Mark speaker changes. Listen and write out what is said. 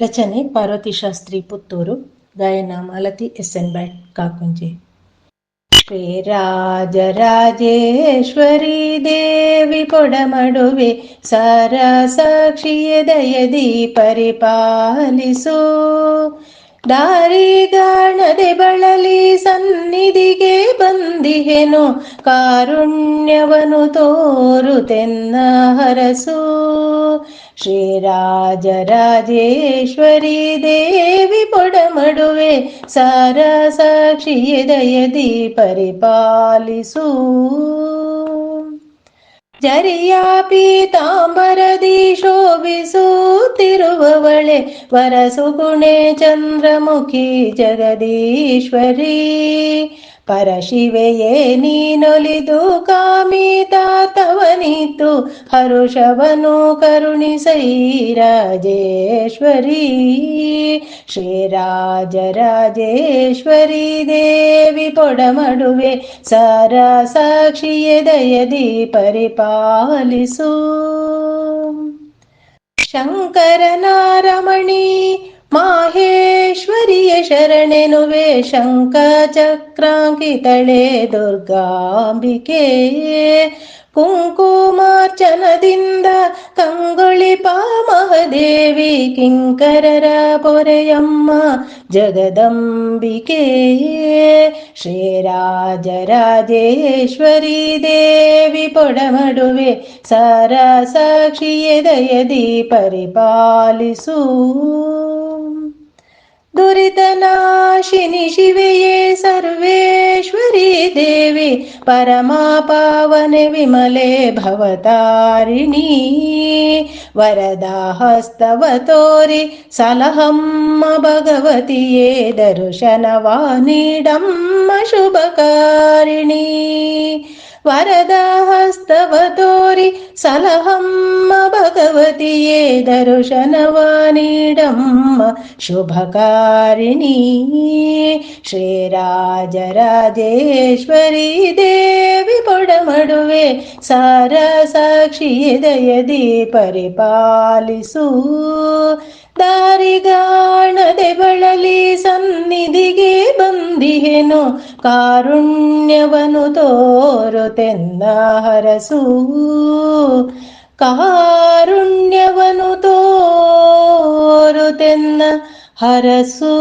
Speaker 1: ರಚನೆ ಪಾರ್ವತಿ ಶಾಸ್ತ್ರಿ ಪುತ್ತೂರು, ಗಾಯನ Malathi S N Bhat Kakunji Srirajarajeshwari Devi ಕೊಡಮಡುವೆ ಸಾರ ಸಾಕ್ಷಿಯ ದಯದಿ ಪರಿಪಾಲಿಸು. ದಾರಿಗಾಣದೆ ಬಳಲಿ ಸನ್ನಿಧಿಗೆ ಬಂದಿಹೆನು ಕಾರುಣ್ಯವನು ತೋರುತೆನ್ನ ಹರಸು. ಶ್ರೀರಾಜರಾಜೇಶ್ವರಿ ದೇವಿ ಪೊಡಮಡುವೆ ಸಾರ ಸಾಕ್ಷಿಯ ದಯದಿ ಪರಿಪಾಲಿಸು. ಜರಿಯ ಪೀತಾಂಬರದಿ ಶೋಭಿಸುತ್ತಿರುವವಳೆ ವರಸುಗುಣೆ ಚಂದ್ರಮುಖಿ ಜಗದೀಶ್ವರಿ. ಪರಶಿವೆಯೇ ನೀನೊಲಿದು ಕಾಮಿತಾತವನಿತು ಹರುಷವನು ಕರುಣಿಸೈ ರಾಜೇಶ್ವರಿ. ಶ್ರೀರಾಜರಾಜೇಶ್ವರಿ ದೇವಿ ಪೊಡಮಡುವೆ ಸರ ಸಾಕ್ಷಿಯ ದಯದಿ ಪರಿಪಾಲಿಸು. ಶಂಕರನಾರಮಣಿ ಶರಣೆನುವೆ ಶಂಕ ಚಕ್ರಾಂಕಿತಳೆ ದುರ್ಗಾಂಬಿಕೆ ಕುಂಕುಮಾರ್ಚನದಿಂದ ಕಂಗೊಳಿಪ ಮಹದೇವಿ ಕಿಂಕರರ ಪೊರೆಯಮ್ಮ ಜಗದಂಬಿಕೆ ಶ್ರೀರಾಜರಾಜೇಶ್ವರಿ ದೇವಿ ಪೊಡಮಡುವೆ ಸಾರ ಸಾಕ್ಷಿಯ ದಯದಿ ಪರಿಪಾಲಿಸು ದೇವಿ ಪರಮಾ ಪಾವನೆ ವಿಮಲೆ ಭವತಾರಿಣಿ. ವರದ ಹಸ್ತವ ತೋರಿ ಸಲಹಮ್ಮ ಭಗವತಿಯೇ ದರ್ಶನವ ನೀಡಮ್ಮ ಶುಭಕಾರಿಣಿ. ವರದ ಹಸ್ತವ ತೋರಿ ಸಲಹಮ್ಮ ಭಗವತಿಯೇ ದರ್ಶನವ ನೀಡಮ್ಮ ಶುಭಕಾರಿಣಿ. ಶ್ರೀರಾಜರಾಜೇಶ್ವರಿ ದೇವಿ ಪೊಡಮಡುವೆ ಸಾರ ಸಾಕ್ಷಿಯ ದಯದಿ ಪರಿಪಾಲಿಸು. ದಾರಿಗಾಣದೆ ಬಳಲಿ ಸನ್ನಿಧಿಗೆ ಬಂದಿಹೆನು ಕಾರುಣ್ಯವನು ತೋರುತೆನ್ನ ಹರಸು. ಕಾರುಣ್ಯವನು ತೋರುತೆನ್ನ ಹರಸು.